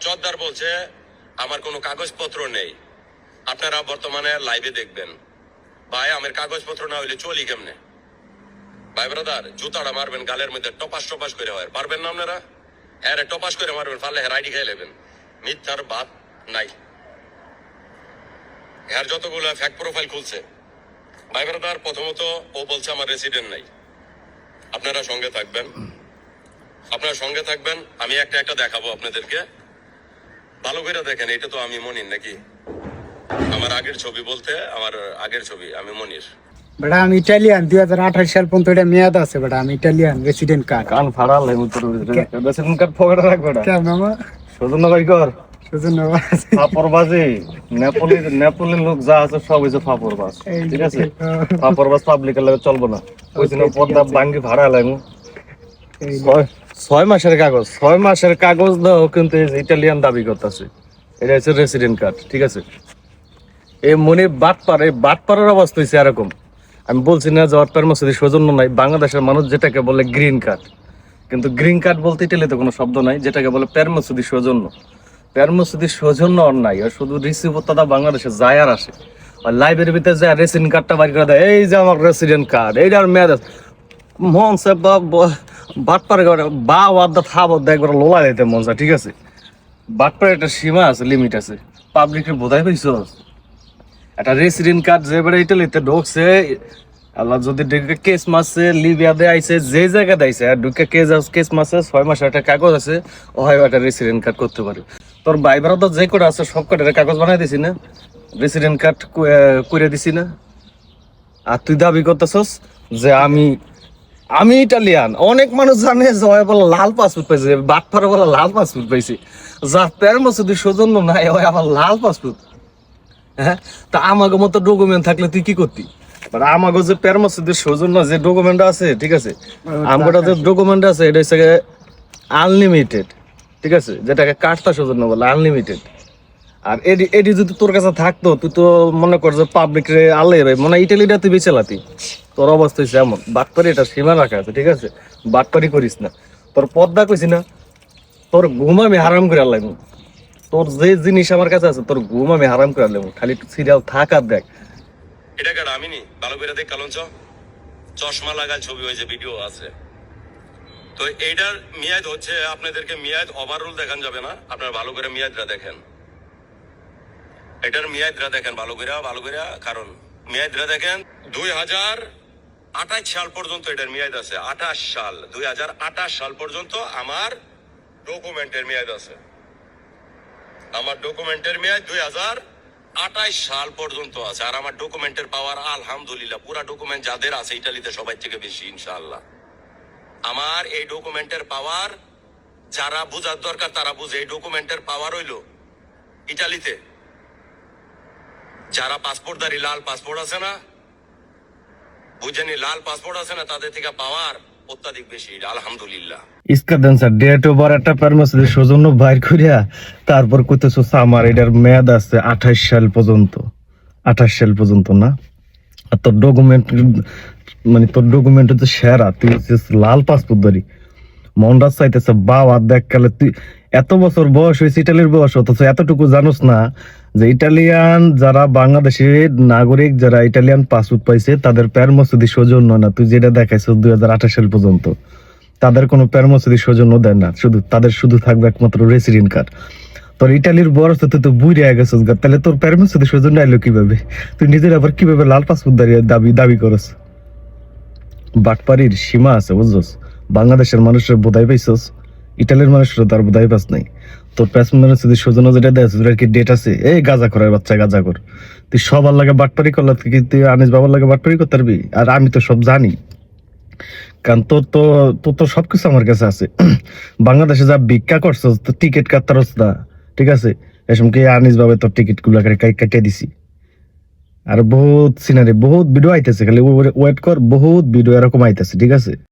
চদ্দার বলছে, আমার কোনো কাগজপত্র নেই। আপনারা বর্তমানে লাইভে দেখবেন। ভাই, আমার কাগজপত্র না হইলে চলি কেমনে? ভাই ব্রাদার জুতাটা মারবেন, গালের মধ্যে টপাস টপাস করে হয়। পারবেন না আপনারা? হ্যাঁ টপাস করে মারবেন, পারলে হ্যাঁ রাইডি খেয়ে নেবেন। মিথ্যার বাদ নাই। হ্যার যতগুলো ফ্যাক প্রোফাইল খুলছে। ভাই ব্রাদার প্রথমত ও বলছে আমার রেসিডেন্ট নাই। আপনারা সঙ্গে থাকবেন। আপনারা সঙ্গে থাকবেন, আমি একটা একটা দেখাবো আপনাদেরকে। ভালো করে দেখেন এটা তো আমি মনির নাকি? আমার আগের ছবি বলতে আমার আগের ছবি আমি মনির। বেটা আমি ইটালিয়ান দুই হাজার আঠাশ সাল পর্যন্ত এটা মেয়াদ আছে বেটা আমি ইটালিয়ান রেসিডেন্ট কার্ড কান ফাড়ালে উত্তর রেশন কার্ড পকেটে রাখবে না কেমন মামা? ভাই কর। সুজন ফাপর বাজে নেপালি নেপালি লোক যা আছে সব হয়েছে ফাপর বাজ ঠিক আছে? ফাপর বাজ পাবলিকের লাগে চলবো না। ওই জন্য পদ্মা বাঙ্গি ভাড়া লাগবো। ছয় মাসের কাগজ, ছয় মাসের কাগজ দাও কিন্তু ইটালিয়ান দাবি করতেছে। এটা হচ্ছে রেসিডেন্ট কার্ড ঠিক আছে? এই মনে বাটপার এই বাটপাড়ের অবস্থা হয়েছে এরকম। আমি বলছি না যে অর্থার মসজিদের সৌজন্য নাই, বাংলাদেশের মানুষ যেটাকে বলে গ্রিন কার্ড কিন্তু গ্রিন কার্ড বলতে ইটালিতে কোনো শব্দ নাই, যেটাকে বলে প্যারমসুদি সৌজন্য। প্যারমসুদি সৌজন্য নাই, আর শুধু রিসিভ দাদা বাংলাদেশে যায় আর আসে। আর লাইব্রেরির ভিতরে যায় রেসিডেন্ট কার্ডটা বাড়ি করে দেয়, এই যে আমার রেসিডেন্ট কার্ড এইটার মেয়াদ। মন সে বাট পারে বা ওয়াদা থাব একবার লোলা দিতে মন চায়, ঠিক আছে? বাট পারে একটা সীমা আছে লিমিট আছে। পাবলিকের বোধাই পাইছো? একটা রেসিডেন্ট কার্ড যে বেড়ে ইটালিতে ঢুকছে আল্লাহ যদি ঢুকে কেস মাসে লিবিয়াতে আইছে যে জায়গাতে আইছে আর ঢুকে কেস কেস মাসে ছয় মাসের একটা কাগজ আছে ও হয় একটা রেসিডেন্ট কার্ড করতে পারে। তোর ভাই বেড়া তো যে কটা আছে সব কটার কাগজ বানাই দিছি না? রেসিডেন্ট কার্ড করে দিছি না? আর তুই দাবি করতেছস যে আমি আমি ইটালিয়ান অনেক মানুষ জানে যে বলে লাল পাসপোর্ট পাইছে বাটপাড়া বলে লাল পাসপোর্ট পাইছে। যার প্যার মসুদি সৌজন্য নাই ওই আবার লাল পাসপোর্ট। হ্যাঁ? তা আমাকে মতো ডকুমেন্ট থাকলে তুই কি করতি? বাট আমাকে যে প্যার মসুদের সৌজন্য যে ডকুমেন্ট আছে ঠিক আছে? আমার যে ডকুমেন্ট আছে এটা হচ্ছে আনলিমিটেড ঠিক আছে? যেটাকে কাঠটা সৌজন্য বলে আনলিমিটেড আর এডি এডি যদি তোর কাছে থাকতো তুই তো মনে কর যে পাবলিক রে আলে ভাই মনে ইটালিটা তুই বেচালাতি তোর অবস্থা হচ্ছে এমন। বাটপারি এটা সীমা রাখা আছে, ঠিক আছে? বাটপারি করিস না। তোর পদ্মা কইছি না, তোর ঘুম আমি হারাম করে আনলাম তোর যে জিনিস আমার কাছে আছে, তোর ঘুম আমি হারাম করে আনলাম খালি সিরিয়াল থাক আর দেখ। এটা আমি নি ভালো করে দেখ কালঞ্চ চশমা লাগায় ছবি হয়েছে ভিডিও আছে। তো এইটার মেয়াদ হচ্ছে, আপনাদেরকে মেয়াদ ওভারঅল দেখান যাবে না। আপনারা ভালো করে মেয়াদটা দেখেন। এটার মেয়াদরা দেখেন ভালো করে ভালো করে কারণ মেয়াদরা দেখেন দুই হাজার আঠাশ সাল পর্যন্ত এটার মেয়াদ আছে। আঠাশ সাল, দুই হাজার আঠাশ সাল পর্যন্ত আমার ডকুমেন্টের মেয়াদ আছে। আমার ডকুমেন্টের মেয়াদ দুই হাজার আঠাশ সাল পর্যন্ত আছে। আর আমার ডকুমেন্টের পাওয়ার আলহামদুলিল্লাহ, পুরা ডকুমেন্ট যাদের আছে, ইটালিতে সবাই থেকে বেশি, ইনশাআল্লাহ। আমার এই ডকুমেন্টের পাওয়ার যারা বোঝার দরকার, তারা বুঝে। এই ডকুমেন্টের পাওয়ার হইল ইটালিতে। যারা পাসপোর্টধারী লাল পাসপোর্ট আছে না বুঝেনি, লাল পাসপোর্ট আছে না, তাদের থেকে পাওয়ার অত্যাধিক বেশি। আলহামদুলিল্লাহ। স্যার ডেট একটা সৌজন্য বাইর করিয়া তারপর কইতেছো আমার এটার মেয়াদ আছে আঠাশ সাল পর্যন্ত। আঠাশ সাল পর্যন্ত না? আর তোর ডকুমেন্ট মানে তোর ডকুমেন্ট হচ্ছে সেরা, তুই লাল পাসপোর্ট ধরি। চাইতেছে, বাবা, দেখ কালে তুই, এত বছর বয়স হয়েছে, ইটালির বয়স, অথচ এতটুকু জানোস না যে ইটালিয়ান যারা বাংলাদেশের নাগরিক, যারা ইটালিয়ান পাসপোর্ট পাইছে, তাদের প্যার মসজিদি সৌজন্য না। তুই যেটা দেখাইছ দুই হাজার আঠাশ সাল পর্যন্ত, তাদের কোনো প্যার মসজিদি সৌজন্য দেয় না। শুধু তাদের শুধু থাকবে একমাত্র রেসিডেন্ট কার্ড। তোর ইটালির তো তুই তো বুড়ে গেছিস তাহলে তোর প্যার মসজিদি সৌজন্য আইলো কীভাবে? তুই নিজের আবার কীভাবে লাল পাসপোর্ট দাঁড়িয়ে দাবি দাবি করস? বাটপাড়ির সীমা আছে, বুঝছস? বাংলাদেশের মানুষের বোধাই পাইছস? ইটালির মানুষের তার বোধাই পাস নাই। তোর প্যাসেঞ্জারের যদি সৌজন্য যেটা দেয় সেটার কি ডেট আছে? এই গাজা করার বাচ্চা গাজা কর তুই সবার লাগে বাটপারি করলে তুই কি তুই আনিস বাবার লাগে বাটপারি করতে পারবি? আর আমি তো সব জানি। কারণ তোর তো তোর তো সবকিছু আমার কাছে আছে। বাংলাদেশে যা ভিক্ষা করছ, তো টিকিট কাটতারস না। ঠিক আছে? এসম কি আনিস বাবা, তোর টিকিটগুলো কেটে দিছি। আর বহুত সিনারি বহুত ভিডিও আইতেছে। খালি ওয়েট কর, বহুত ভিডিও এরকম আইতেছে। ঠিক আছে?